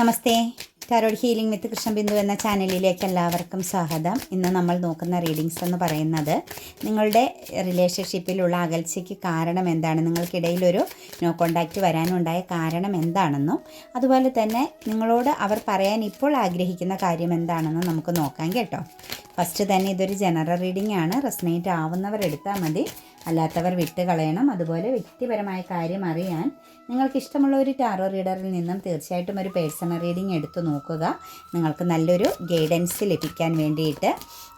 Namaste. Tarot healing with Krishnabindu എന്ന ചാനലിലേക്ക് എല്ലാവർക്കും സ്വാഗതം. ഇന്ന് നമ്മൾ നോക്കുന്ന റീഡിങ്സ് എന്ന് പറയുന്നത് നിങ്ങളുടെ റിലേഷൻഷിപ്പിലുള്ള അകൽച്ചയ്ക്ക് കാരണം എന്താണ്? നിങ്ങൾക്കിടയിലൊരു നോ കോണ്ടാക്റ്റ് വരാനുണ്ടായ കാരണം എന്താണെന്നും അതുപോലെ തന്നെ നിങ്ങളോട് അവർ പറയാൻ ഇപ്പോൾ ആഗ്രഹിക്കുന്ന കാര്യം എന്താണെന്നും നമുക്ക് നോക്കാം കേട്ടോ. ഫസ്റ്റ് തന്നെ ഇതൊരു ജനറൽ റീഡിംഗ് ആണ്. റെസ്നേറ്റ് ആവുന്നവർ എടുത്താൽ മതി. അല്ലാത്തവർ വിട്ട് കളയണം അതുപോലെ വ്യക്തിപരമായ കാര്യം അറിയാൻ നിങ്ങൾക്ക് ഇഷ്ടമുള്ള ഒരു ടാറോ റീഡറിൽ നിന്നും തീർച്ചയായിട്ടും ഒരു പേഴ്സണൽ റീഡിംഗ് എടുത്തു നോക്കുക. നിങ്ങൾക്ക് നല്ലൊരു ഗൈഡൻസ് ലഭിക്കാൻ വേണ്ടിയിട്ട്.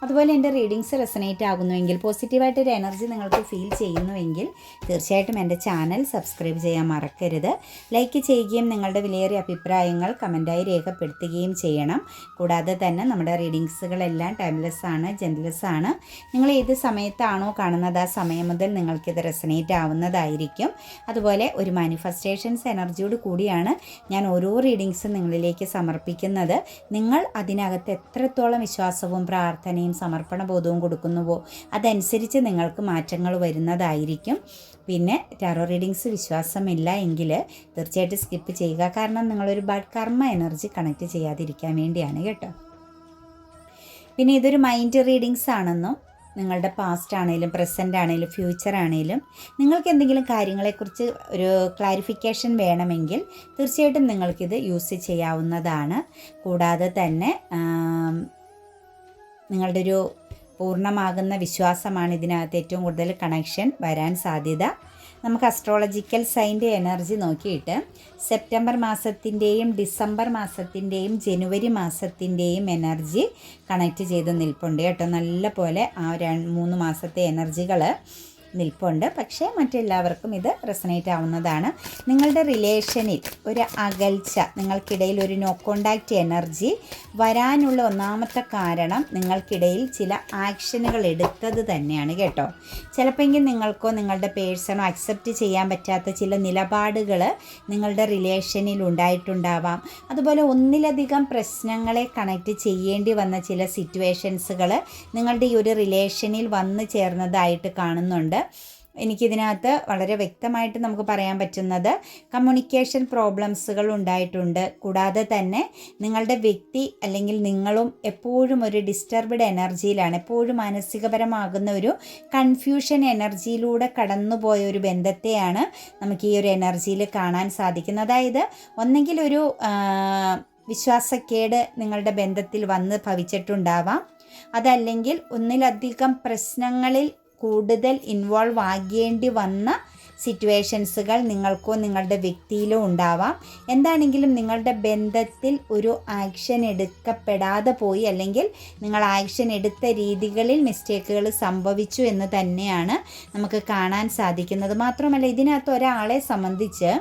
അതുപോലെ എന്റെ റീഡിങ്സ് റെസനേറ്റ് ആകുന്നുവെങ്കിൽ പോസിറ്റീവായിട്ടൊരു എനർജി നിങ്ങൾക്ക് ഫീൽ ചെയ്യുന്നുവെങ്കിൽ തീർച്ചയായിട്ടും എന്റെ ചാനൽ സബ്സ്ക്രൈബ് ചെയ്യാൻ മറക്കരുത്. ലൈക്ക് ചെയ്യുകയും നിങ്ങളുടെ വിലയേറിയ അഭിപ്രായങ്ങൾ കമന്റായി രേഖപ്പെടുത്തുകയും ചെയ്യണം. കൂടാതെ തന്നെ നമ്മുടെ റീഡിങ്സുകളെല്ലാം ടൈംലെസ് ആണ് ജെൻലെസ് ആണ് നിങ്ങൾ ഏത് സമയത്താണോ കാണുന്നത് ആ സമയം മുതൽ നിങ്ങൾക്കിത് റെസനേറ്റ് ആവുന്നതായിരിക്കും. അതുപോലെ ഒരു മാനിഫെസ്റ്റേഷൻസ് എനർജിയോട് കൂടിയാണ് ഞാൻ ഓരോ റീഡിങ്സും നിങ്ങളിലേക്ക് സമർപ്പിക്കുന്നത്. നിങ്ങൾ അതിനകത്ത് എത്രത്തോളം വിശ്വാസവും പ്രാർത്ഥനയും സമർപ്പണ ബോധവും കൊടുക്കുന്നുവോ അതനുസരിച്ച് നിങ്ങൾക്ക് മാറ്റങ്ങൾ വരുന്നതായിരിക്കും. പിന്നെ ടാറോ റീഡിങ്സ് വിശ്വാസമില്ല എങ്കിൽ തീർച്ചയായിട്ടും സ്കിപ്പ് ചെയ്യുക. കാരണം നിങ്ങളൊരു ബാഡ് കർമ്മ എനർജി കണക്ട് ചെയ്യാതിരിക്കാൻ വേണ്ടിയാണ് കേട്ടോ. പിന്നെ ഇതൊരു മൈൻഡ് റീഡിങ്സ് ആണെന്നും നിങ്ങളുടെ പാസ്റ്റ് ആണെങ്കിലും പ്രസന്റ് ആണെങ്കിലും ഫ്യൂച്ചർ ആണെങ്കിലും നിങ്ങൾക്ക് എന്തെങ്കിലും കാര്യങ്ങളെക്കുറിച്ച് ഒരു ക്ലാരിഫിക്കേഷൻ വേണമെങ്കിൽ തീർച്ചയായിട്ടും നിങ്ങൾക്കിത് യൂസ് ചെയ്യാവുന്നതാണ്. കൂടാതെ തന്നെ നിങ്ങളുടെ ഒരു പൂർണമാകുന്ന വിശ്വാസമാണ് ഇതിനകത്ത് ഏറ്റവും കൂടുതൽ കണക്ഷൻ വരാൻ സാധ്യത. നമുക്ക് അസ്ട്രോളജിക്കൽ സൈന്റെ എനർജി നോക്കിയിട്ട് സെപ്റ്റംബർ മാസത്തിന്റെയും ഡിസംബർ മാസത്തിന്റെയും ജനുവരി മാസത്തിന്റെയും എനർജി കണക്റ്റ് ചെയ്ത് നിൽപ്പുണ്ട് കേട്ടോ. നല്ല പോലെ ആ രണ്ട് മൂന്ന് മാസത്തെ എനർജികൾ നിൽപ്പുണ്ട്. പക്ഷേ മറ്റെല്ലാവർക്കും ഇത് റെസനേറ്റ് ആവുന്നതാണ്. നിങ്ങളുടെ റിലേഷനിൽ ഒരു അകൽച്ച നിങ്ങൾക്കിടയിൽ ഒരു നോ കോണ്ടാക്റ്റ് എനർജി വരാനുള്ള ഒന്നാമത്തെ കാരണം നിങ്ങൾക്കിടയിൽ ചില ആക്ഷനുകൾ എടുത്തത് തന്നെയാണ് കേട്ടോ. ചിലപ്പോൾ നിങ്ങൾക്കോ നിങ്ങളുടെ പേഴ്സണോ അക്സെപ്റ്റ് ചെയ്യാൻ പറ്റാത്ത ചില നിലപാടുകൾ നിങ്ങളുടെ റിലേഷനിൽ ഉണ്ടായിട്ടുണ്ടാവാം. അതുപോലെ ഒന്നിലധികം പ്രശ്നങ്ങളെ കണക്ട് ചെയ്യേണ്ടി വന്ന ചില സിറ്റുവേഷൻസുകൾ നിങ്ങളുടെ ഈ ഒരു റിലേഷനിൽ വന്നു ചേർന്നതായിട്ട് കാണുന്നുണ്ട്. എനിക്കിതിനകത്ത് വളരെ വ്യക്തമായിട്ട് നമുക്ക് പറയാൻ പറ്റുന്നത് കമ്മ്യൂണിക്കേഷൻ പ്രോബ്ലംസുകൾ ഉണ്ടായിട്ടുണ്ട്. കൂടാതെ തന്നെ നിങ്ങളുടെ വ്യക്തി അല്ലെങ്കിൽ നിങ്ങളും എപ്പോഴും ഒരു ഡിസ്റ്റർബ്ഡ് എനർജിയിലാണ് എപ്പോഴും മാനസികപരമാകുന്ന ഒരു കൺഫ്യൂഷൻ എനർജിയിലൂടെ കടന്നുപോയ ഒരു ബന്ധത്തെയാണ് നമുക്ക് ഈ ഒരു എനർജിയിൽ കാണാൻ സാധിക്കുന്നത്. അതായത് ഒന്നെങ്കിൽ ഒരു വിശ്വാസക്കേട് നിങ്ങളുടെ ബന്ധത്തിൽ വന്ന് ഭവിച്ചിട്ടുണ്ടാവാം. അതല്ലെങ്കിൽ ഒന്നിലധികം പ്രശ്നങ്ങളിൽ കൂടുതൽ ഇൻവോൾവ് ആകേണ്ടി വന്ന സിറ്റുവേഷൻസുകൾ നിങ്ങൾക്കോ നിങ്ങളുടെ വ്യക്തിയിലോ ഉണ്ടാവാം. എന്താണെങ്കിലും നിങ്ങളുടെ ബന്ധത്തിൽ ഒരു ആക്ഷൻ എടുക്കപ്പെടാതെ പോയി അല്ലെങ്കിൽ നിങ്ങൾ ആക്ഷൻ എടുത്ത രീതികളിൽ മിസ്റ്റേക്കുകൾ സംഭവിച്ചു എന്ന് തന്നെയാണ് നമുക്ക് കാണാൻ സാധിക്കുന്നത്. മാത്രമല്ല ഇതിനകത്ത് ഒരാളെ സംബന്ധിച്ച്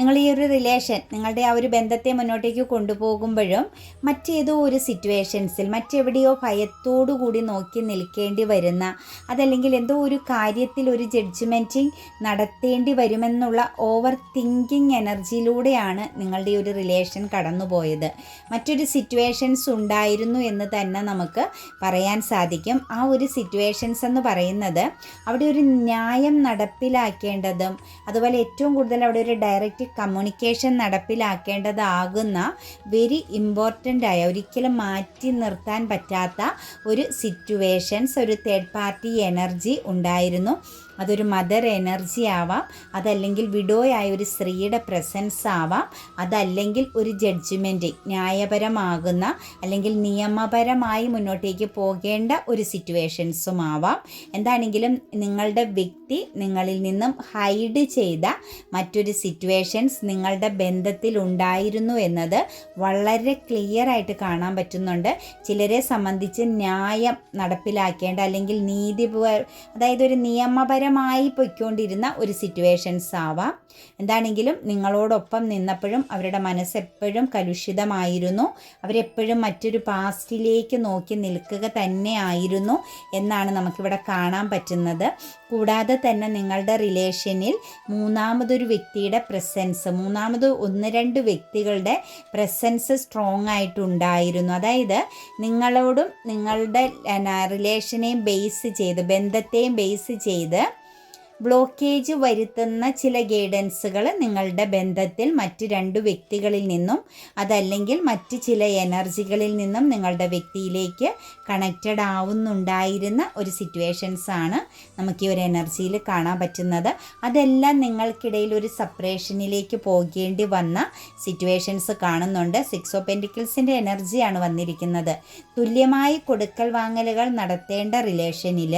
നിങ്ങൾ ഈ ഒരു റിലേഷൻ നിങ്ങളുടെ ആ ഒരു ബന്ധത്തെ മുന്നോട്ടേക്ക് കൊണ്ടുപോകുമ്പോഴും മറ്റേതോ ഒരു സിറ്റുവേഷൻസിൽ മറ്റെവിടെയോ ഭയത്തോടു കൂടി നോക്കി നിൽക്കേണ്ടി വരുന്ന അതല്ലെങ്കിൽ എന്തോ ഒരു കാര്യത്തിൽ ഒരു ജഡ്ജ്മെന്റിങ് നടത്തേണ്ടി വരുമെന്നുള്ള ഓവർ തിങ്കിങ് എനർജിയിലൂടെയാണ് നിങ്ങളുടെ ഒരു റിലേഷൻ കടന്നുപോയത്. മറ്റൊരു സിറ്റുവേഷൻസ് ഉണ്ടായിരുന്നു എന്ന് തന്നെ നമുക്ക് പറയാൻ സാധിക്കും. ആ ഒരു സിറ്റുവേഷൻസ് എന്ന് പറയുന്നത് അവിടെ ഒരു ന്യായം നടപ്പിലാക്കേണ്ടതും അതുപോലെ ഏറ്റവും കൂടുതൽ അവിടെ ഒരു ഡയറക്റ്റ് കമ്മ്യൂണിക്കേഷൻ നടപ്പിലാക്കേണ്ടതാകുന്ന വെരി ഇമ്പോർട്ടന്റ് ആയ ഒരിക്കലും മാറ്റി നിർത്താൻ പറ്റാത്ത ഒരു സിറ്റുവേഷൻസ് ഒരു തേർഡ് പാർട്ടി എനർജി ഉണ്ടായിരുന്നു. അതൊരു മദർ എനർജി ആവാം. അതല്ലെങ്കിൽ വിഡോയായ ഒരു സ്ത്രീയുടെ പ്രസൻസ് ആവാം. അതല്ലെങ്കിൽ ഒരു ജഡ്ജ്മെന്റ് ന്യായപരമാകുന്ന അല്ലെങ്കിൽ നിയമപരമായി മുന്നോട്ടേക്ക് പോകേണ്ട ഒരു സിറ്റുവേഷൻസും ആവാം. എന്താണെങ്കിലും നിങ്ങളുടെ വ്യക്തി നിങ്ങളിൽ നിന്നും ഹൈഡ് ചെയ്ത മറ്റൊരു സിറ്റുവേഷൻസ് നിങ്ങളുടെ ബന്ധത്തിൽ ഉണ്ടായിരുന്നു എന്നത് വളരെ ക്ലിയർ ആയിട്ട് കാണാൻ പറ്റുന്നുണ്ട്. ചിലരെ സംബന്ധിച്ച് ന്യായം നടപ്പിലാക്കേണ്ട അല്ലെങ്കിൽ നീതി അതായത് ഒരു നിയമപരമായി പൊയ്ക്കൊണ്ടിരുന്ന ഒരു സിറ്റുവേഷൻസ് ആവാം. എന്താണെങ്കിലും നിങ്ങളോടൊപ്പം നിന്നപ്പോഴും അവരുടെ മനസ്സെപ്പോഴും കലുഷിതമായിരുന്നു. അവരെപ്പോഴും മറ്റൊരു പാസ്റ്റിലേക്ക് നോക്കി നിൽക്കുക തന്നെ ആയിരുന്നു എന്നാണ് നമുക്കിവിടെ കാണാൻ പറ്റുന്നത്. കൂടാതെ തന്നെ നിങ്ങളുടെ റിലേഷനിൽ മൂന്നാമതൊരു വ്യക്തിയുടെ പ്രസൻസ് മൂന്നാമത് ഒന്ന് രണ്ട് വ്യക്തികളുടെ പ്രസൻസ് സ്ട്രോങ് ആയിട്ടുണ്ടായിരുന്നു. അതായത് നിങ്ങളോടും നിങ്ങളുടെ റിലേഷനെയും ബേസ് ചെയ്ത് ബന്ധത്തെയും ബേസ് ചെയ്ത് ബ്ലോക്കേജ് വരുത്തുന്ന ചില ഗൈഡൻസുകൾ നിങ്ങളുടെ ബന്ധത്തിൽ മറ്റ് രണ്ട് വ്യക്തികളിൽ നിന്നും അതല്ലെങ്കിൽ മറ്റ് ചില എനർജികളിൽ നിന്നും നിങ്ങളുടെ വ്യക്തിയിലേക്ക് കണക്റ്റഡ് ആവുന്നുണ്ടായിരുന്ന ഒരു സിറ്റുവേഷൻസ് ആണ് നമുക്ക് ഈ ഒരു എനർജിയിൽ കാണാൻ പറ്റുന്നത്. അതെല്ലാം നിങ്ങൾക്കിടയിൽ ഒരു സപ്പറേഷനിലേക്ക് പോകേണ്ടി വന്ന സിറ്റുവേഷൻസ് കാണുന്നുണ്ട്. സിക്സ് ഓഫ് പെന്റിക്കിൾസിന്റെ എനർജിയാണ് വന്നിരിക്കുന്നത്. തുല്യമായി കൊടുക്കൽ വാങ്ങലുകൾ നടത്തേണ്ട റിലേഷനിൽ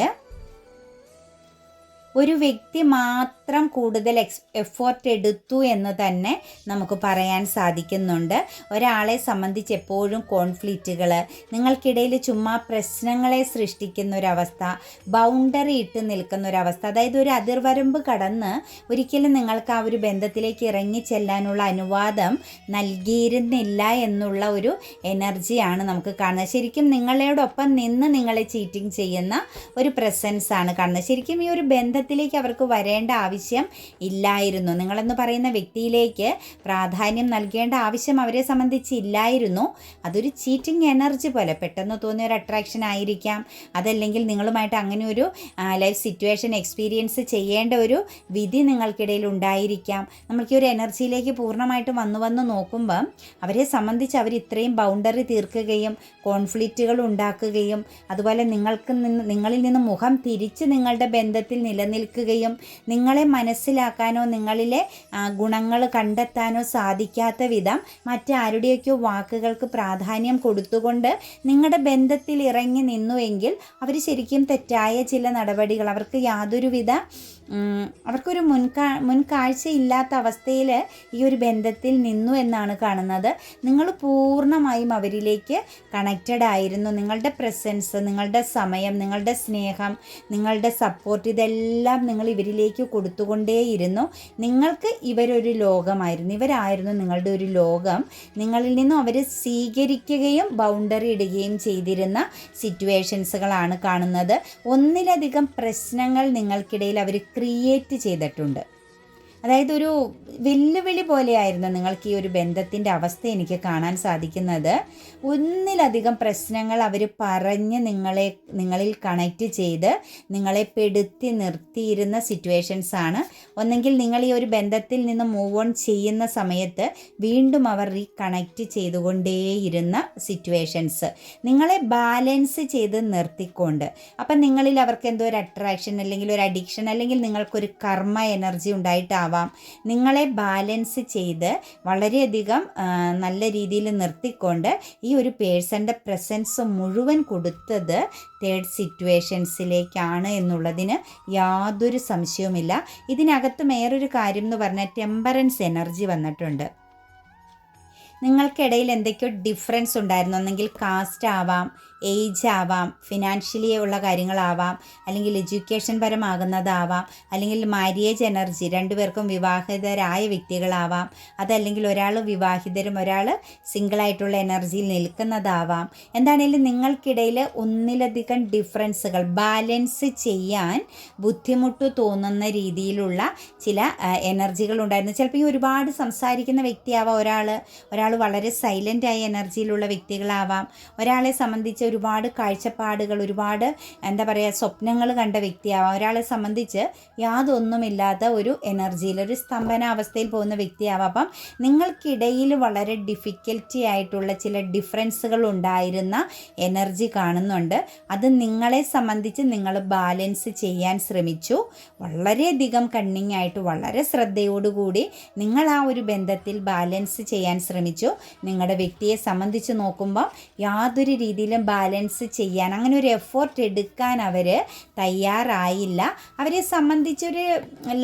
ഒരു വ്യക്തി മാത്രം കൂടുതൽ എക്സ് എഫോർട്ട് എടുത്തു എന്ന് തന്നെ നമുക്ക് പറയാൻ സാധിക്കുന്നുണ്ട്. ഒരാളെ സംബന്ധിച്ച് എപ്പോഴും കോൺഫ്ലിക്റ്റുകൾ നിങ്ങൾക്കിടയിൽ ചുമ്മാ പ്രശ്നങ്ങളെ സൃഷ്ടിക്കുന്ന ഒരവസ്ഥ ബൗണ്ടറി ഇട്ട് നിൽക്കുന്ന ഒരവസ്ഥ അതായത് ഒരു അതിർവരമ്പ് കടന്ന് ഒരിക്കലും നിങ്ങൾക്ക് ആ ഒരു ബന്ധത്തിലേക്ക് ഇറങ്ങി ചെല്ലാനുള്ള അനുവാദം നൽകിയിരുന്നില്ല എന്നുള്ള ഒരു എനർജിയാണ് നമുക്ക് കാണുന്നത്. ശരിക്കും നിങ്ങളോടൊപ്പം നിന്ന് നിങ്ങളെ ചീറ്റിംഗ് ചെയ്യുന്ന ഒരു പ്രസൻസ് ആണ് കാണുന്നത്. ശരിക്കും ഈ ഒരു ബന്ധം ബന്ധത്തിലേക്ക് അവർക്ക് വരേണ്ട ആവശ്യം ഇല്ലായിരുന്നു. നിങ്ങളെന്ന് പറയുന്ന വ്യക്തിയിലേക്ക് പ്രാധാന്യം നൽകേണ്ട ആവശ്യം അവരെ സംബന്ധിച്ച് ഇല്ലായിരുന്നു. അതൊരു ചീറ്റിംഗ് എനർജി പോലെ പെട്ടെന്ന് തോന്നിയ ഒരു അട്രാക്ഷൻ ആയിരിക്കാം. അതല്ലെങ്കിൽ നിങ്ങളുമായിട്ട് അങ്ങനെ ഒരു ലൈഫ് സിറ്റുവേഷൻ എക്സ്പീരിയൻസ് ചെയ്യേണ്ട ഒരു വിധി നിങ്ങൾക്കിടയിൽ ഉണ്ടായിരിക്കാം. നമ്മൾക്ക് ഈ ഒരു എനർജിയിലേക്ക് പൂർണമായിട്ടും വന്നു വന്ന് നോക്കുമ്പം അവരെ സംബന്ധിച്ച് അവർ ഇത്രയും ബൗണ്ടറി തീർക്കുകയും കോൺഫ്ലിക്റ്റുകൾ ഉണ്ടാക്കുകയും അതുപോലെ നിങ്ങൾക്ക് നിന്ന് നിങ്ങളിൽ നിന്ന് മുഖം തിരിച്ച് നിങ്ങളുടെ ബന്ധത്തിൽ നിലനിൽക്കുകയും നിൽക്കുകയും നിങ്ങളെ മനസ്സിലാക്കാനോ നിങ്ങളിലെ ഗുണങ്ങൾ കണ്ടെത്താനോ സാധിക്കാത്ത വിധം മറ്റാരുടെയൊക്കെയോ വാക്കുകൾക്ക് പ്രാധാന്യം കൊടുത്തുകൊണ്ട് നിങ്ങളുടെ ബന്ധത്തിൽ ഇറങ്ങി നിന്നുവെങ്കിൽ അവർ ശരിക്കും തെറ്റായ ചില നടപടികൾ അവർക്ക് യാതൊരുവിധ അവർക്കൊരു മുൻകാ മുൻകാഴ്ച ഇല്ലാത്ത അവസ്ഥയിൽ ഈ ഒരു ബന്ധത്തിൽ നിന്നു എന്നാണ് കാണുന്നത്. നിങ്ങൾ പൂർണമായും അവരിലേക്ക് കണക്റ്റഡ് ആയിരുന്നു. നിങ്ങളുടെ പ്രസൻസ് നിങ്ങളുടെ സമയം നിങ്ങളുടെ സ്നേഹം നിങ്ങളുടെ സപ്പോർട്ട് ഇതെല്ലാം നിങ്ങൾ ഇവരിലേക്ക് കൊടുത്തുകൊണ്ടേയിരുന്നു നിങ്ങൾക്ക് ഇവരൊരു ലോകമായിരുന്നു. ഇവരായിരുന്നു നിങ്ങളുടെ ഒരു ലോകം. നിങ്ങളിൽ നിന്നും അവർ സ്വീകരിക്കുകയും ബൗണ്ടറി ഇടുകയും ചെയ്തിരുന്ന സിറ്റുവേഷൻസുകളാണ് കാണുന്നത്. ഒന്നിലധികം പ്രശ്നങ്ങൾ നിങ്ങൾക്കിടയിൽ അവർ ക്രിയേറ്റ് ചെയ്തിട്ടുണ്ട്. അതായത് ഒരു വെല്ലുവിളി പോലെയായിരുന്നു നിങ്ങൾക്ക് ഈ ഒരു ബന്ധത്തിന്റെ അവസ്ഥ എനിക്ക് കാണാൻ സാധിക്കുന്നത്. ഒന്നിലധികം പ്രശ്നങ്ങൾ അവർ പറഞ്ഞ് നിങ്ങളെ നിങ്ങളിൽ കണക്റ്റ് ചെയ്ത് നിങ്ങളെ പെടുത്തി നിർത്തിയിരുന്ന സിറ്റുവേഷൻസ് ആണ്. ഒന്നെങ്കിൽ നിങ്ങൾ ഈ ഒരു ബന്ധത്തിൽ നിന്ന് മൂവ് ഓൺ ചെയ്യുന്ന സമയത്ത് വീണ്ടും അവർ റീകണക്റ്റ് ചെയ്തുകൊണ്ടേയിരുന്ന സിറ്റുവേഷൻസ് നിങ്ങളെ ബാലൻസ് ചെയ്ത് നിർത്തിക്കൊണ്ട്. അപ്പം നിങ്ങളിൽ അവർക്ക് എന്തോ ഒരു അട്രാക്ഷൻ അല്ലെങ്കിൽ ഒരു അഡിക്ഷൻ അല്ലെങ്കിൽ നിങ്ങൾക്കൊരു കർമ്മ എനർജി ഉണ്ടായിട്ടാവാം ആവാം നിങ്ങളെ ബാലൻസ് ചെയ്ത് വളരെയധികം നല്ല രീതിയിൽ നിർത്തിക്കൊണ്ട് ഈ ഒരു പേഴ്സന്റെ പ്രസൻസ് മുഴുവൻ കൊടുത്തത് തേർഡ് സിറ്റുവേഷൻസിലേക്കാണ് എന്നുള്ളതിന് യാതൊരു സംശയവുമില്ല. ഇതിനകത്ത് വേറൊരു കാര്യം എന്ന് പറഞ്ഞാൽ ടെമ്പറൻസ് എനർജി വന്നിട്ടുണ്ട്. നിങ്ങൾക്കിടയിൽ എന്തൊക്കെയോ ഡിഫറൻസ് ഉണ്ടായിരുന്നു. ഒന്നെങ്കിൽ കാസ്റ്റ് ആവാം ഏജ് ആവാം ഫിനാൻഷ്യലി ഉള്ള കാര്യങ്ങളാവാം അല്ലെങ്കിൽ എഡ്യൂക്കേഷൻ പരമാകുന്നതാവാം അല്ലെങ്കിൽ മാര്യേജ് എനർജി രണ്ടുപേർക്കും വിവാഹിതരായ വ്യക്തികളാവാം അതല്ലെങ്കിൽ ഒരാൾ വിവാഹിതരും ഒരാൾ സിംഗിളായിട്ടുള്ള എനർജിയിൽ നിൽക്കുന്നതാവാം. എന്താണെങ്കിലും നിങ്ങൾക്കിടയിൽ ഒന്നിലധികം ഡിഫറൻസുകൾ ബാലൻസ് ചെയ്യാൻ ബുദ്ധിമുട്ട് തോന്നുന്ന രീതിയിലുള്ള ചില എനർജികൾ ഉണ്ടായിരുന്നു. ചിലപ്പോൾ ഈ ഒരുപാട് സംസാരിക്കുന്ന വ്യക്തിയാവാം ഒരാൾ ഒരാൾ വളരെ സൈലന്റായ എനർജിയിലുള്ള വ്യക്തികളാവാം. ഒരാളെ സംബന്ധിച്ച് ഒരുപാട് കാഴ്ചപ്പാടുകൾ ഒരുപാട് എന്താ പറയുക സ്വപ്നങ്ങൾ കണ്ട വ്യക്തിയാവാം. ഒരാളെ സംബന്ധിച്ച് യാതൊന്നുമില്ലാത്ത ഒരു എനർജിയിൽ ഒരു സ്തംഭനാവസ്ഥയിൽ പോകുന്ന വ്യക്തിയാവാം. അപ്പം നിങ്ങൾക്കിടയിൽ വളരെ ഡിഫിക്കൽറ്റി ആയിട്ടുള്ള ചില ഡിഫറൻസുകൾ ഉണ്ടായിരുന്ന എനർജി കാണുന്നുണ്ട്. അത് നിങ്ങളെ സംബന്ധിച്ച് നിങ്ങൾ ബാലൻസ് ചെയ്യാൻ ശ്രമിച്ചു. വളരെയധികം കണ്ണിങ് ആയിട്ട് വളരെ ശ്രദ്ധയോടുകൂടി നിങ്ങൾ ആ ഒരു ബന്ധത്തിൽ ബാലൻസ് ചെയ്യാൻ ശ്രമിച്ചു. നിങ്ങളുടെ വ്യക്തിയെ സംബന്ധിച്ച് നോക്കുമ്പോൾ യാതൊരു രീതിയിലും ചെയ്യാൻ അങ്ങനെ ഒരു എഫോർട്ട് എടുക്കാൻ അവർ തയ്യാറായില്ല. അവരെ സംബന്ധിച്ചൊരു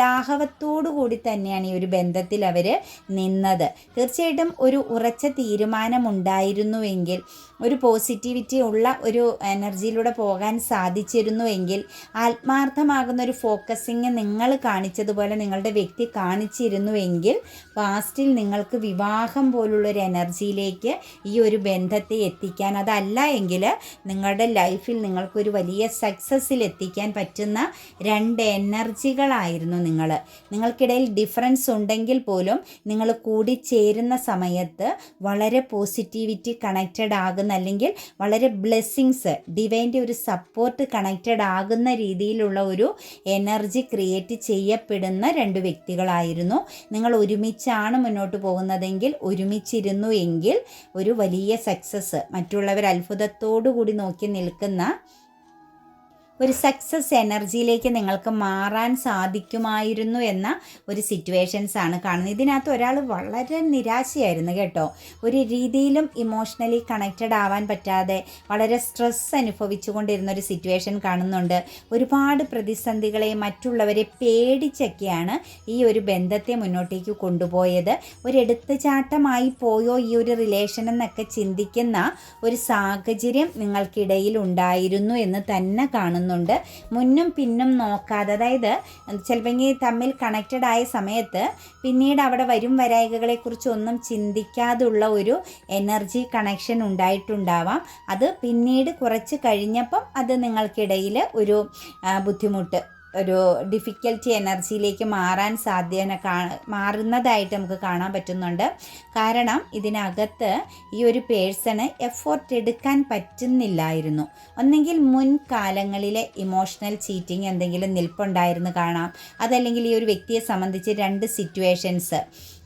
ലാഘവത്തോടു കൂടി തന്നെയാണ് ഈ ഒരു ബന്ധത്തിൽ അവർ നിന്നത്. തീർച്ചയായിട്ടും ഒരു ഉറച്ച തീരുമാനമുണ്ടായിരുന്നുവെങ്കിൽ ഒരു പോസിറ്റിവിറ്റി ഉള്ള ഒരു എനർജിയിലൂടെ പോകാൻ സാധിച്ചിരുന്നുവെങ്കിൽ ആത്മാർത്ഥമാകുന്ന ഒരു ഫോക്കസിങ് നിങ്ങൾ കാണിച്ചതുപോലെ നിങ്ങളുടെ വ്യക്തി കാണിച്ചിരുന്നുവെങ്കിൽ പാസ്റ്റിൽ നിങ്ങൾക്ക് വിവാഹം പോലുള്ള ഒരു എനർജിയിലേക്ക് ഈ ഒരു ബന്ധത്തെ എത്തിക്കാൻ അതല്ല എങ്കിൽ നിങ്ങളുടെ ലൈഫിൽ നിങ്ങൾക്കൊരു വലിയ സക്സസ്സിൽ എത്തിക്കാൻ പറ്റുന്ന രണ്ട് എനർജികളായിരുന്നു നിങ്ങൾ. നിങ്ങൾക്കിടയിൽ ഡിഫറൻസ് ഉണ്ടെങ്കിൽ പോലും നിങ്ങൾ കൂടിച്ചേരുന്ന സമയത്ത് വളരെ പോസിറ്റിവിറ്റി കണക്റ്റഡ് ആകുന്ന അല്ലെങ്കിൽ വളരെ ബ്ലെസ്സിങ്സ് ഡിവൈന്റെ ഒരു സപ്പോർട്ട് കണക്റ്റഡ് ആകുന്ന രീതിയിലുള്ള ഒരു എനർജി ക്രിയേറ്റ് ചെയ്യപ്പെടുന്ന രണ്ട് വ്യക്തികളായിരുന്നു. നിങ്ങൾ ഒരുമിച്ചാണ് മുന്നോട്ട് പോകുന്നതെങ്കിൽ ഒരുമിച്ചിരുന്നു എങ്കിൽ ഒരു വലിയ സക്സസ് മറ്റുള്ളവർ അത്ഭുതത്തോടു കൂടി നോക്കി നിൽക്കുന്ന ഒരു സക്സസ് എനർജിയിലേക്ക് നിങ്ങൾക്ക് മാറാൻ സാധിക്കുമായിരുന്നു എന്ന ഒരു സിറ്റുവേഷൻസ് ആണ് കാണുന്നത്. ഇതിനകത്ത് ഒരാൾ വളരെ നിരാശയായിരുന്നു കേട്ടോ. ഒരു രീതിയിലും ഇമോഷണലി കണക്റ്റഡ് ആവാൻ പറ്റാതെ വളരെ സ്ട്രെസ് അനുഭവിച്ചുകൊണ്ടിരുന്ന ഒരു സിറ്റുവേഷൻ കാണുന്നുണ്ട്. ഒരുപാട് പ്രതിസന്ധികളെ മറ്റുള്ളവരെ പേടിച്ചൊക്കെയാണ് ഈ ഒരു ബന്ധത്തെ മുന്നോട്ടേക്ക് കൊണ്ടുപോയത്. ഒരു എടുത്തുചാട്ടമായി പോയോ ഈ ഒരു റിലേഷൻ എന്നൊക്കെ ചിന്തിക്കുന്ന ഒരു സാഹചര്യം നിങ്ങൾക്കിടയിൽ ഉണ്ടായിരുന്നു എന്ന് തന്നെ കാണുന്നു. കാണുന്നുണ്ട് മുന്നും പിന്നും നോക്കാതെ അതായത് ചിലപ്പോൾ തമ്മിൽ കണക്റ്റഡ് ആയ സമയത്ത് പിന്നീട് അവിടെ വരും വരായികകളെക്കുറിച്ച് ഒന്നും ചിന്തിക്കാതുള്ള ഒരു എനർജി കണക്ഷൻ ഉണ്ടായിട്ടുണ്ടാവാം. അത് പിന്നീട് കുറച്ച് കഴിഞ്ഞപ്പം അത് നിങ്ങൾക്കിടയിൽ ഒരു ബുദ്ധിമുട്ട് ഒരു ഡിഫിക്കൽറ്റി എനർജിയിലേക്ക് മാറാൻ സാധ്യത മാറുന്നതായിട്ട് നമുക്ക് കാണാൻ പറ്റുന്നുണ്ട്. കാരണം ഇതിനകത്ത് ഈ ഒരു പേഴ്സണ് എഫോർട്ട് എടുക്കാൻ പറ്റുന്നില്ലായിരുന്നു. ഒന്നെങ്കിൽ മുൻകാലങ്ങളിലെ ഇമോഷണൽ ചീറ്റിംഗ് എന്തെങ്കിലും നിൽപ്പുണ്ടായിരുന്നു കാണാം. അതല്ലെങ്കിൽ ഈ ഒരു വ്യക്തിയെ സംബന്ധിച്ച് രണ്ട് സിറ്റുവേഷൻസ്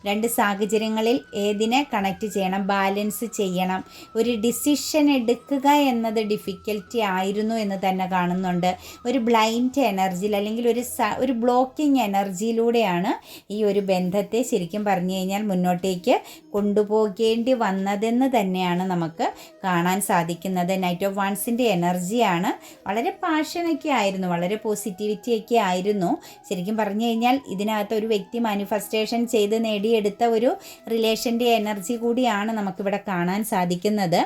രണ്ട് സാഹചര്യങ്ങളിൽ ഏതിനെ കണക്ട് ചെയ്യണം ബാലൻസ് ചെയ്യണം. ഒരു ഡിസിഷൻ എടുക്കുക എന്നത് ഡിഫിക്കൽറ്റി ആയിരുന്നു എന്ന് തന്നെ കാണുന്നുണ്ട്. ഒരു ബ്ലൈൻഡ് എനർജിയിൽ അല്ലെങ്കിൽ ഒരു ഒരു ബ്ലോക്കിംഗ് എനർജിയിലൂടെയാണ് ഈ ഒരു ബന്ധത്തെ ശരിക്കും പറഞ്ഞു കഴിഞ്ഞാൽ മുന്നോട്ടേക്ക് കൊണ്ടുപോകേണ്ടി വന്നതെന്ന് തന്നെയാണ് നമുക്ക് കാണാൻ സാധിക്കുന്നത്. നൈറ്റ് ഓഫ് വൺസിന്റെ എനർജിയാണ് വളരെ പാഷനൊക്കെ ആയിരുന്നു വളരെ പോസിറ്റിവിറ്റിയൊക്കെ ആയിരുന്നു. ശരിക്കും പറഞ്ഞു കഴിഞ്ഞാൽ ഇതിനകത്ത് ഒരു വ്യക്തി മാനിഫെസ്റ്റേഷൻ ചെയ്ത് നേടി നേടിയെടുത്ത ഒരു റിലേഷന്റെ എനർജി കൂടിയാണ് നമുക്കിവിടെ കാണാൻ സാധിക്കുന്നത്.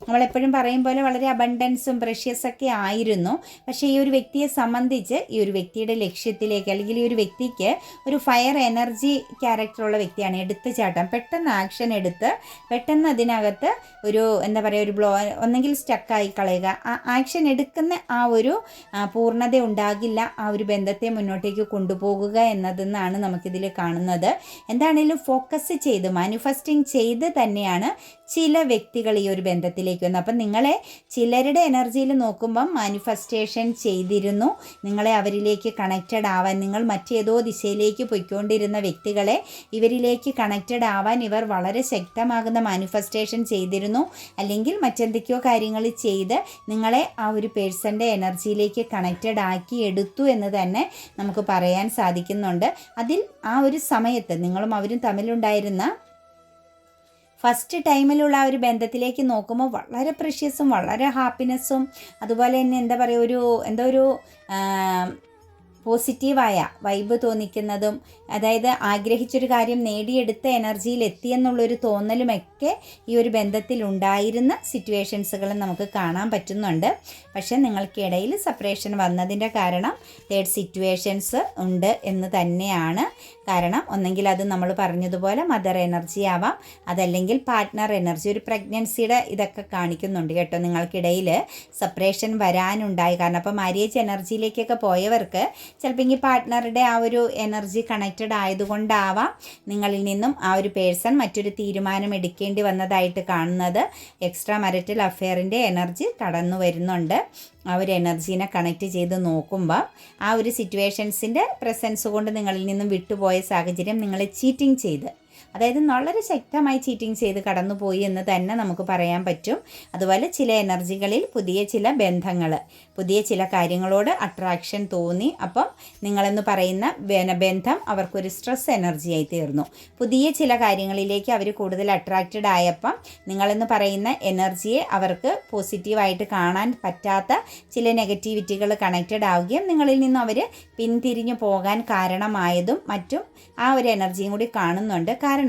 നമ്മളെപ്പോഴും പറയും പോലെ വളരെ അബണ്ടൻസും പ്രഷ്യസ് ഒക്കെ ആയിരുന്നു. പക്ഷേ ഈ ഒരു വ്യക്തിയെ സംബന്ധിച്ച് ഈ ഒരു വ്യക്തിയുടെ ലക്ഷ്യത്തിലേക്ക് അല്ലെങ്കിൽ ഈ ഒരു വ്യക്തിക്ക് ഒരു ഫയർ എനർജി ക്യാരക്ടറുള്ള വ്യക്തിയാണ്. എടുത്ത് ചാട്ടം പെട്ടെന്ന് ആക്ഷൻ എടുത്ത് പെട്ടെന്ന് അതിനകത്ത് ഒരു എന്താ പറയുക ഒരു ബ്ലോ ഒന്നെങ്കിൽ സ്റ്റക്കായി കളയുക. ആ ആക്ഷൻ എടുക്കുന്ന ആ ഒരു പൂർണത ഉണ്ടാകില്ല. ആ ഒരു ബന്ധത്തെ മുന്നോട്ടേക്ക് കൊണ്ടുപോകുക എന്നതെന്നാണ് നമുക്കിതിൽ കാണുന്നത്. എന്താണെങ്കിലും ഫോക്കസ് ചെയ്ത് മാനിഫെസ്റ്റിംഗ് ചെയ്ത് തന്നെയാണ് ചില വ്യക്തികൾ ഈ ഒരു ബന്ധത്തിലേക്ക് വന്നു. അപ്പം നിങ്ങളെ ചിലരുടെ എനർജിയിൽ നോക്കുമ്പം മാനിഫെസ്റ്റേഷൻ ചെയ്തിരുന്നു. നിങ്ങളെ അവരിലേക്ക് കണക്റ്റഡ് ആവാൻ നിങ്ങൾ മറ്റേതോ ദിശയിലേക്ക് പോയിക്കൊണ്ടിരുന്ന വ്യക്തികളെ ഇവരിലേക്ക് കണക്റ്റഡ് ആവാൻ ഇവർ വളരെ ശക്തമാകുന്ന മാനിഫെസ്റ്റേഷൻ ചെയ്തിരുന്നു. അല്ലെങ്കിൽ മറ്റെന്തൊക്കെയോ കാര്യങ്ങൾ ചെയ്ത് നിങ്ങളെ ആ ഒരു പേഴ്സന്റെ എനർജിയിലേക്ക് കണക്റ്റഡ് ആക്കി എടുത്തു എന്ന് തന്നെ നമുക്ക് പറയാൻ സാധിക്കുന്നുണ്ട്. അതിൽ ആ ഒരു സമയത്ത് നിങ്ങളും അവരും തമ്മിലുണ്ടായിരുന്ന ഫസ്റ്റ് ടൈമിലുള്ള ആ ഒരു ബന്ധത്തിലേക്ക് നോക്കുമ്പോൾ വളരെ പ്രഷ്യസും വളരെ ഹാപ്പിനെസ്സും അതുപോലെ തന്നെ എന്താ പറയുക ഒരു എന്തോ ഒരു പോസിറ്റീവായ വൈബ് തോന്നിക്കുന്നതും അതായത് ആഗ്രഹിച്ചൊരു കാര്യം നേടിയെടുത്ത എനർജിയിൽ എത്തിയെന്നുള്ളൊരു തോന്നലുമൊക്കെ ഈ ഒരു ബന്ധത്തിൽ ഉണ്ടായിരുന്ന സിറ്റുവേഷൻസുകൾ നമുക്ക് കാണാൻ പറ്റുന്നുണ്ട്. പക്ഷെ നിങ്ങൾക്കിടയിൽ സെപ്പറേഷൻ വന്നതിന്റെ കാരണം തേർഡ് സിറ്റുവേഷൻസ് ഉണ്ട് എന്ന് തന്നെയാണ്. കാരണം ഒന്നെങ്കിൽ അത് നമ്മൾ പറഞ്ഞതുപോലെ മദർ എനർജി ആവാം അതല്ലെങ്കിൽ പാർട്ട്ണർ എനർജി ഒരു പ്രഗ്നൻസിയുടെ ഇതൊക്കെ കാണിക്കുന്നുണ്ട് കേട്ടോ നിങ്ങൾക്കിടയിൽ സെപ്പറേഷൻ വരാനുണ്ടായി. കാരണം അപ്പോൾ മാരേജ് എനർജിയിലേക്കൊക്കെ പോയവർക്ക് ചിലപ്പോൾ ഈ പാർട്ട്ണറുടെ ആ ഒരു എനർജി കണക്റ്റഡ് ആയതുകൊണ്ടാവാം നിങ്ങളിൽ നിന്നും ആ ഒരു പേഴ്സൺ മറ്റൊരു തീരുമാനം എടുക്കേണ്ടി വന്നതായിട്ട് കാണുന്നത്. എക്സ്ട്രാ മരറ്റൽ അഫെയറിന്റെ എനർജി കടന്നു വരുന്നുണ്ട്. ആ ഒരു എനർജീനെ കണക്ട് ചെയ്ത് നോക്കുമ്പോൾ ആ ഒരു സിറ്റുവേഷൻസിന്റെ പ്രസൻസ് കൊണ്ട് നിങ്ങളിൽ നിന്നും വിട്ടുപോയ സാഹചര്യം നിങ്ങളെ ചീറ്റിംഗ് ചെയ്ത് അതായത് വളരെ ശക്തമായി ചീറ്റിംഗ് ചെയ്ത് കടന്നുപോയി എന്ന് തന്നെ നമുക്ക് പറയാൻ പറ്റും. അതുപോലെ ചില എനർജികളിൽ പുതിയ ചില ബന്ധങ്ങൾ പുതിയ ചില കാര്യങ്ങളോട് അട്രാക്ഷൻ തോന്നി. അപ്പം നിങ്ങളെന്ന് പറയുന്ന ബന്ധം അവർക്കൊരു സ്ട്രെസ് എനർജിയായി തീർന്നു. പുതിയ ചില കാര്യങ്ങളിലേക്ക് അവർ കൂടുതൽ അട്രാക്റ്റഡ് ആയപ്പം നിങ്ങളെന്ന് പറയുന്ന എനർജിയെ അവർക്ക് പോസിറ്റീവായിട്ട് കാണാൻ പറ്റാത്ത ചില നെഗറ്റിവിറ്റികൾ കണക്റ്റഡ് ആവുകയും നിങ്ങളിൽ നിന്നും അവർ പിന്തിരിഞ്ഞു പോകാൻ കാരണമായതും മറ്റും ആ ഒരു എനർജിയും കൂടി കാണുന്നുണ്ട്. കാരണം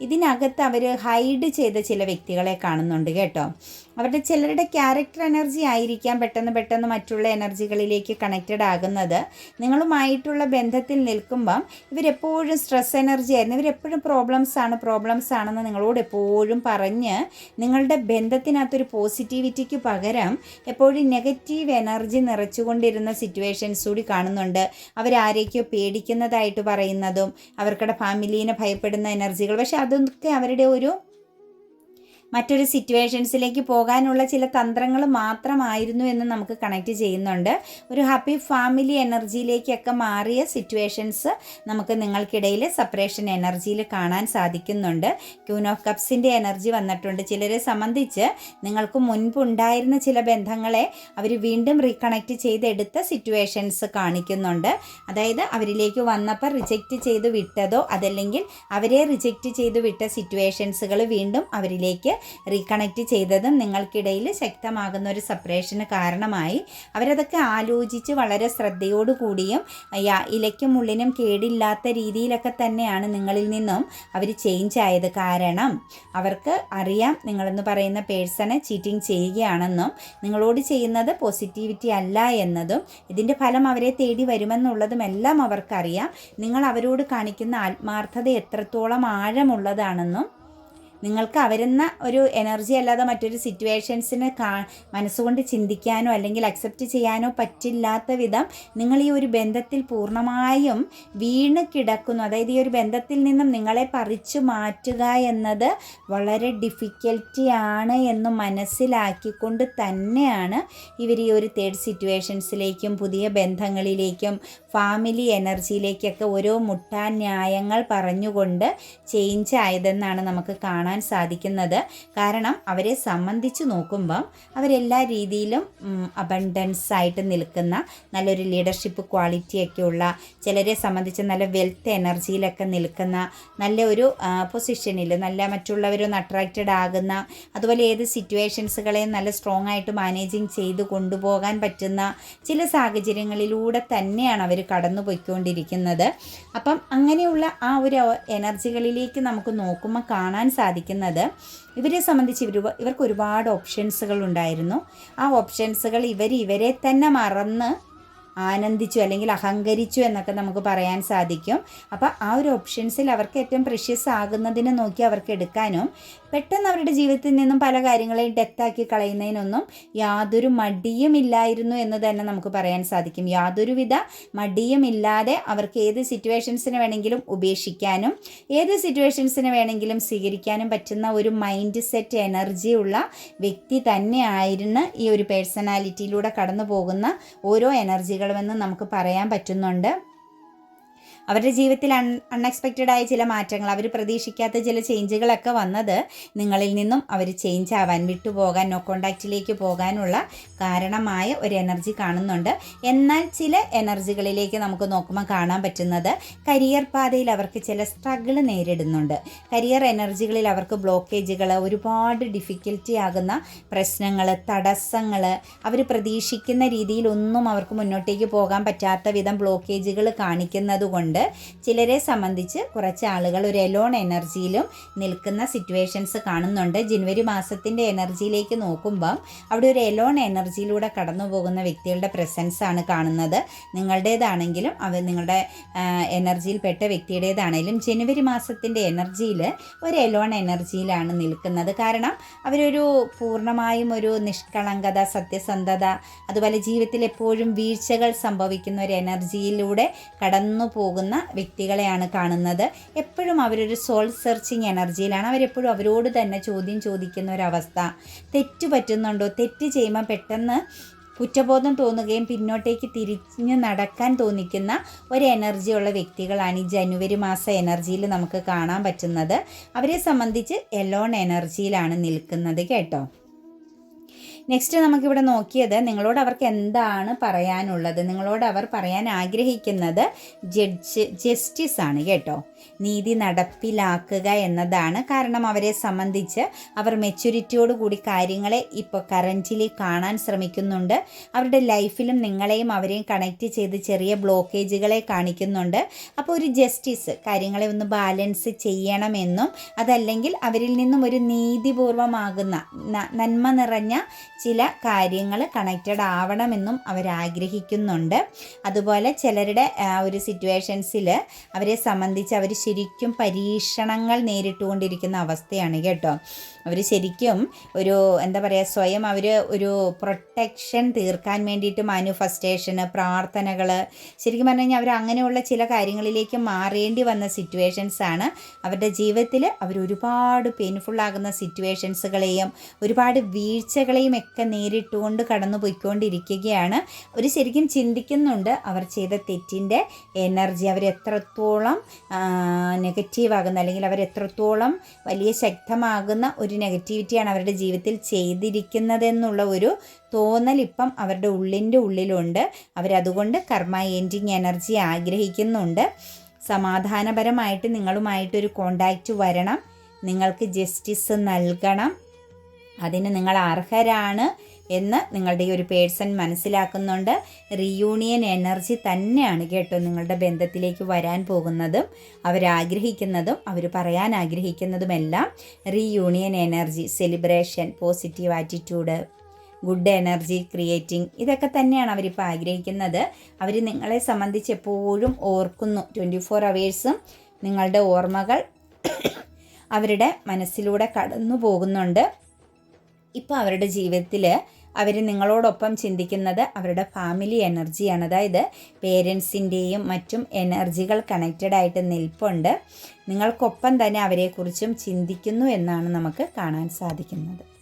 ഇതിനകത്ത് അവർ ഹൈഡ് ചെയ്ത ചില വ്യക്തികളെ കാണുന്നുണ്ട് കേട്ടോ. അവരുടെ ചിലരുടെ ക്യാരക്ടർ എനർജി ആയിരിക്കാം പെട്ടെന്ന് പെട്ടെന്ന് മറ്റുള്ള എനർജികളിലേക്ക് കണക്റ്റഡ് ആകുന്നത്. നിങ്ങളുമായിട്ടുള്ള ബന്ധത്തിൽ നിൽക്കുമ്പം ഇവരെപ്പോഴും സ്ട്രെസ് എനർജി ആയിരുന്നു. ഇവരെപ്പോഴും പ്രോബ്ലംസ് ആണ് പ്രോബ്ലംസ് ആണെന്ന് നിങ്ങളോട് എപ്പോഴും പറഞ്ഞ് നിങ്ങളുടെ ബന്ധത്തിനകത്തൊരു പോസിറ്റിവിറ്റിക്ക് പകരം എപ്പോഴും നെഗറ്റീവ് എനർജി നിറച്ചുകൊണ്ടിരുന്ന സിറ്റുവേഷൻസ് കൂടി കാണുന്നുണ്ട്. അവരാരേക്കോ പേടിക്കുന്നതായിട്ട് പറയുന്നതും അവർക്കുടെ ഫാമിലീനെ ഭയപ്പെടുന്ന എനർജികൾ പക്ഷെ അതൊക്കെ അവരുടെ ഒരു മറ്റൊരു സിറ്റുവേഷൻസിലേക്ക് പോകാനുള്ള ചില തന്ത്രങ്ങൾ മാത്രമായിരുന്നു എന്ന് നമുക്ക് കണക്ട് ചെയ്യുന്നുണ്ട്. ഒരു ഹാപ്പി ഫാമിലി എനർജിയിലേക്കൊക്കെ മാറിയ സിറ്റുവേഷൻസ് നമുക്ക് നിങ്ങൾക്കിടയിൽ സെപ്പറേഷൻ എനർജിയിൽ കാണാൻ സാധിക്കുന്നുണ്ട്. ക്യൂൻ ഓഫ് കപ്സിന്റെ എനർജി വന്നിട്ടുണ്ട്. ചിലരെ സംബന്ധിച്ച് നിങ്ങൾക്ക് മുൻപുണ്ടായിരുന്ന ചില ബന്ധങ്ങളെ അവർ വീണ്ടും റീകണക്ട് ചെയ്തെടുത്ത സിറ്റുവേഷൻസ് കാണിക്കുന്നുണ്ട്. അതായത് അവരിലേക്ക് വന്നപ്പോൾ റിജക്റ്റ് ചെയ്ത് വിട്ടതോ അതല്ലെങ്കിൽ അവരെ റിജക്റ്റ് ചെയ്ത് വിട്ട സിറ്റുവേഷൻസുകൾ വീണ്ടും അവരിലേക്ക് റീകണക്ട് ചെയ്തതും നിങ്ങൾക്കിടയിൽ ശക്തമാകുന്ന ഒരു സെപ്പറേഷന് കാരണമായി. അവരതൊക്കെ ആലോചിച്ച് വളരെ ശ്രദ്ധയോടുകൂടിയും കൂടിയും ഇലയ്ക്കും ഉള്ളിനും കേടില്ലാത്ത രീതിയിലൊക്കെ തന്നെയാണ് നിങ്ങളിൽ നിന്നും അവർ ചേഞ്ച് ആയത്. കാരണം അവർക്ക് അറിയാം നിങ്ങളെന്ന് പറയുന്ന പേഴ്സണെ ചീറ്റിംഗ് ചെയ്യുകയാണെന്നും നിങ്ങളോട് ചെയ്യുന്നത് പോസിറ്റിവിറ്റി അല്ല എന്നതും ഇതിന്റെ ഫലം അവരെ തേടി വരുമെന്നുള്ളതും എല്ലാം അവർക്കറിയാം. നിങ്ങൾ അവരോട് കാണിക്കുന്ന ആത്മാർത്ഥത എത്രത്തോളം ആഴമുള്ളതാണെന്നും നിങ്ങൾക്ക് അവരെന്ന ഒരു എനർജി അല്ലാതെ മറ്റൊരു സിറ്റുവേഷൻസിന് കാ മനസ്സുകൊണ്ട് ചിന്തിക്കാനോ അല്ലെങ്കിൽ അക്സെപ്റ്റ് ചെയ്യാനോ പറ്റില്ലാത്ത വിധം നിങ്ങൾ ഈ ഒരു ബന്ധത്തിൽ പൂർണമായും വീണ് കിടക്കുന്നു. അതായത് ഈ ഒരു ബന്ധത്തിൽ നിന്നും നിങ്ങളെ പറിച്ചു മാറ്റുക എന്നത് വളരെ ഡിഫിക്കൽറ്റിയാണ് എന്ന് മനസ്സിലാക്കിക്കൊണ്ട് തന്നെയാണ് ഇവർ ഈ ഒരു തേർഡ് സിറ്റുവേഷൻസിലേക്കും പുതിയ ബന്ധങ്ങളിലേക്കും ഫാമിലി എനർജിയിലേക്കൊക്കെ ഓരോ മുട്ടാൻ ന്യായങ്ങൾ പറഞ്ഞുകൊണ്ട് ചേഞ്ച് ആയതെന്നാണ് നമുക്ക് കാണാൻ സാധിക്കുന്നത്. കാരണം അവരെ സംബന്ധിച്ച് നോക്കുമ്പം അവരെല്ലാ രീതിയിലും അബണ്ടൻസ് ആയിട്ട് നിൽക്കുന്ന നല്ലൊരു ലീഡർഷിപ്പ് ക്വാളിറ്റിയൊക്കെ ഉള്ള ചിലരെ സംബന്ധിച്ച് നല്ല വെൽത്ത് എനർജിയിലൊക്കെ നിൽക്കുന്ന നല്ല ഒരു പൊസിഷനിൽ നല്ല മറ്റുള്ളവരൊന്ന് അട്രാക്റ്റഡ് ആകുന്ന അതുപോലെ ഏത് സിറ്റുവേഷൻസുകളെയും നല്ല സ്ട്രോങ് ആയിട്ട് മാനേജിങ് ചെയ്ത് കൊണ്ടുപോകാൻ പറ്റുന്ന ചില സാഹചര്യങ്ങളിലൂടെ തന്നെയാണ് അവർ കടന്നു പോയിക്കൊണ്ടിരിക്കുന്നത് അപ്പം അങ്ങനെയുള്ള ആ ഒരു എനർജികളിലേക്ക് നമുക്ക് നോക്കുമ്പോൾ കാണാൻ സാധിക്കുന്നത് ഇവരെ സംബന്ധിച്ച് ഇവർ ഇവർക്ക് ഒരുപാട് ഓപ്ഷൻസുകൾ ഉണ്ടായിരുന്നു ആ ഓപ്ഷൻസുകൾ ഇവർ ഇവരെ തന്നെ മറന്ന് ആനന്ദിച്ചു അല്ലെങ്കിൽ അഹങ്കരിച്ചു എന്നൊക്കെ നമുക്ക് പറയാൻ സാധിക്കും. അപ്പോൾ ആ ഒരു ഓപ്ഷൻസിൽ അവർക്ക് ഏറ്റവും പ്രഷ്യസ് ആകുന്നതിനെ നോക്കി അവർക്ക് എടുക്കാനും പെട്ടെന്ന് അവരുടെ ജീവിതത്തിൽ നിന്നും പല കാര്യങ്ങളെയും ഡെത്താക്കി കളയുന്നതിനൊന്നും യാതൊരു മടിയും ഇല്ലായിരുന്നു എന്ന് തന്നെ നമുക്ക് പറയാൻ സാധിക്കും. യാതൊരുവിധ മടിയും ഇല്ലാതെ അവർക്ക് ഏത് സിറ്റുവേഷൻസിനെ വേണമെങ്കിലും ഉപേക്ഷിക്കാനും ഏത് സിറ്റുവേഷൻസിനെ വേണമെങ്കിലും സ്വീകരിക്കാനും പറ്റുന്ന ഒരു മൈൻഡ് സെറ്റ് എനർജി ഉള്ള വ്യക്തി തന്നെയായിരുന്നു ഈ ഒരു പേഴ്സണാലിറ്റിയിലൂടെ കടന്നു പോകുന്ന ഓരോ എനർജികളുമെന്ന് നമുക്ക് പറയാൻ പറ്റുന്നുണ്ട്. അവരുടെ ജീവിതത്തിൽ അൺ അൺഎക്സ്പെക്റ്റഡ് ആയ ചില മാറ്റങ്ങൾ അവർ പ്രതീക്ഷിക്കാത്ത ചില ചേഞ്ചുകളൊക്കെ വന്നത് നിങ്ങളിൽ നിന്നും അവർ ചേഞ്ച് ആവാൻ വിട്ടുപോകാൻ നോ കോണ്ടാക്റ്റിലേക്ക് പോകാനുള്ള കാരണമായ ഒരു എനർജി കാണുന്നുണ്ട്. എന്നാൽ ചില എനർജികളിലേക്ക് നമുക്ക് നോക്കുമ്പോൾ കാണാൻ പറ്റുന്നത് കരിയർ പാതയിൽ അവർക്ക് ചില സ്ട്രഗിൾ നേരിടുന്നുണ്ട്. കരിയർ എനർജികളിൽ അവർക്ക് ബ്ലോക്കേജുകൾ ഒരുപാട് ഡിഫിക്കൽറ്റി ആകുന്ന പ്രശ്നങ്ങൾ തടസ്സങ്ങൾ അവർ പ്രതീക്ഷിക്കുന്ന രീതിയിലൊന്നും അവർക്ക് മുന്നോട്ടേക്ക് പോകാൻ പറ്റാത്ത വിധം ബ്ലോക്കേജുകൾ കാണിക്കുന്നത് കൊണ്ട് ചിലരെ സംബന്ധിച്ച് കുറച്ച് ആളുകൾ ഒരു എലോൺ എനർജിയിലും നിൽക്കുന്ന സിറ്റുവേഷൻസ് കാണുന്നുണ്ട്. ജനുവരി മാസത്തിന്റെ എനർജിയിലേക്ക് നോക്കുമ്പം അവിടെ ഒരു എലോൺ എനർജിയിലൂടെ കടന്നു പോകുന്ന വ്യക്തികളുടെ പ്രസൻസ് ആണ് കാണുന്നത്. നിങ്ങളുടേതാണെങ്കിലും അവർ നിങ്ങളുടെ എനർജിയിൽപ്പെട്ട വ്യക്തിയുടേതാണെങ്കിലും ജനുവരി മാസത്തിന്റെ എനർജിയിൽ ഒരു എലോൺ എനർജിയിലാണ് നിൽക്കുന്നത്. കാരണം അവരൊരു പൂർണമായും ഒരു നിഷ്കളങ്കത സത്യസന്ധത അതുപോലെ ജീവിതത്തിൽ എപ്പോഴും വീഴ്ചകൾ സംഭവിക്കുന്ന ഒരു എനർജിയിലൂടെ കടന്നു പോകുന്ന വ്യക്തികളെയാണ് കാണുന്നത്. എപ്പോഴും അവരൊരു സോൾ സെർച്ചിങ് എനർജിയിലാണ് അവരെപ്പോഴും അവരോട് തന്നെ ചോദ്യം ചോദിക്കുന്ന ഒരവസ്ഥ. തെറ്റ് പറ്റുന്നുണ്ടോ? തെറ്റ് ചെയ്യുമ്പോൾ പെട്ടെന്ന് കുറ്റബോധം തോന്നുകയും പിന്നോട്ടേക്ക് തിരിഞ്ഞ് നടക്കാൻ തോന്നിക്കുന്ന ഒരു എനർജിയുള്ള വ്യക്തികളാണ് ഈ ജനുവരി മാസ എനർജിയിൽ നമുക്ക് കാണാൻ പറ്റുന്നത്. അവരെ സംബന്ധിച്ച് എലോൺ എനർജിയിലാണ് നിൽക്കുന്നത്. കേട്ടോ? നെക്സ്റ്റ് നമുക്കിവിടെ നോക്കിയത് നിങ്ങളോട് അവർക്ക് എന്താണ് പറയാനുള്ളത്? നിങ്ങളോട് അവർ പറയാൻ ആഗ്രഹിക്കുന്നത് ജഡ്ജ് ജസ്റ്റിസ് ആണ് കേട്ടോ. നീതി നടപ്പിലാക്കുക എന്നതാണ് കാരണം അവരെ സംബന്ധിച്ച് അവർ മെച്യൂരിറ്റിയോട് കൂടി കാര്യങ്ങളെ ഇപ്പോൾ കറന്റിലി കാണാൻ ശ്രമിക്കുന്നുണ്ട്. അവരുടെ ലൈഫിലും നിങ്ങളെയും അവരെയും കണക്റ്റ് ചെയ്ത് ചെറിയ ബ്ലോക്കേജുകളെ കാണിക്കുന്നുണ്ട്. അപ്പോൾ ഒരു ജസ്റ്റിസ് കാര്യങ്ങളെ ഒന്ന് ബാലൻസ് ചെയ്യണമെന്നും അതല്ലെങ്കിൽ അവരിൽ നിന്നും ഒരു നീതിപൂർവമാകുന്ന നന്മ നിറഞ്ഞ ചില കാര്യങ്ങൾ കണക്റ്റഡ് ആവണമെന്നും അവരാഗ്രഹിക്കുന്നുണ്ട് അതുപോലെ ചിലരുടെ ഒരു സിറ്റുവേഷൻസിൽ അവരെ സംബന്ധിച്ച് അവർ ശരിക്കും പരീക്ഷണങ്ങൾ നേരിട്ടുകൊണ്ടിരിക്കുന്ന അവസ്ഥയാണ് കേട്ടോ. അവർ ശരിക്കും ഒരു എന്താ പറയുക സ്വയം അവർ ഒരു പ്രൊട്ടക്ഷൻ തീർക്കാൻ വേണ്ടിയിട്ട് മാനുഫസ്റ്റേഷന് പ്രാർത്ഥനകൾ ശരിക്കും പറഞ്ഞു കഴിഞ്ഞാൽ അവർ അങ്ങനെയുള്ള ചില കാര്യങ്ങളിലേക്ക് മാറേണ്ടി വന്ന സിറ്റുവേഷൻസ് ആണ്. അവരുടെ ജീവിതത്തിൽ അവർ ഒരുപാട് പെയിൻഫുൾ ആകുന്ന സിറ്റുവേഷൻസുകളെയും ഒരുപാട് വീഴ്ചകളെയും ഒക്കെ നേരിട്ടുകൊണ്ട് കടന്നു പോയിക്കൊണ്ടിരിക്കുകയാണ് അവർ ശരിക്കും ചിന്തിക്കുന്നുണ്ട്. അവർ ചെയ്ത തെറ്റിന്റെ എനർജി അവർ എത്രത്തോളം നെഗറ്റീവ് ആകുന്ന അല്ലെങ്കിൽ അവർ എത്രത്തോളം വലിയ ശക്തമാകുന്ന ഒരു നെഗറ്റിവിറ്റിയാണ് അവരുടെ ജീവിതത്തിൽ ചെയ്തിരിക്കുന്നതെന്നുള്ള ഒരു തോന്നൽ ഇപ്പം അവരുടെ ഉള്ളിന്റെ ഉള്ളിലുണ്ട്. അവരതുകൊണ്ട് കർമ്മ എൻഡിങ് എനർജി ആഗ്രഹിക്കുന്നുണ്ട്. സമാധാനപരമായിട്ട് നിങ്ങളുമായിട്ടൊരു കോണ്ടാക്റ്റ് വരണം. നിങ്ങൾക്ക് ജസ്റ്റിസ് നൽകണം. അതിന് നിങ്ങൾ അർഹരാണ്. എന്ന് നിങ്ങളുടെ ഈ ഒരു പേഴ്സൺ മനസ്സിലാക്കുന്നുണ്ട്. റീയൂണിയൻ എനർജി തന്നെയാണ് കേട്ടോ നിങ്ങളുടെ ബന്ധത്തിലേക്ക് വരാൻ പോകുന്നതും അവരാഗ്രഹിക്കുന്നതും അവർ പറയാൻ ആഗ്രഹിക്കുന്നതുമെല്ലാം. Reunion energy celebration positive attitude good energy creating ഇതൊക്കെ തന്നെയാണ് അവരിപ്പോൾ ആഗ്രഹിക്കുന്നത്. അവർ നിങ്ങളെ സംബന്ധിച്ച് എപ്പോഴും ഓർക്കുന്നു. ട്വന്റി ഫോർ അവേഴ്സും നിങ്ങളുടെ ഓർമ്മകൾ അവരുടെ മനസ്സിലൂടെ കടന്നു പോകുന്നുണ്ട് ഇപ്പോൾ അവരുടെ ജീവിതത്തിൽ അവർ നിങ്ങളോടൊപ്പം ചിന്തിക്കുന്നത് അവരുടെ ഫാമിലി എനർജിയാണ്. അതായത് പേരൻസിന്റെയും മറ്റും എനർജികൾ കണക്റ്റഡ് ആയിട്ട് നിൽപ്പുണ്ട്. നിങ്ങൾക്കൊപ്പം തന്നെ അവരെക്കുറിച്ചും ചിന്തിക്കുന്നു എന്നാണ് നമുക്ക് കാണാൻ സാധിക്കുന്നത്.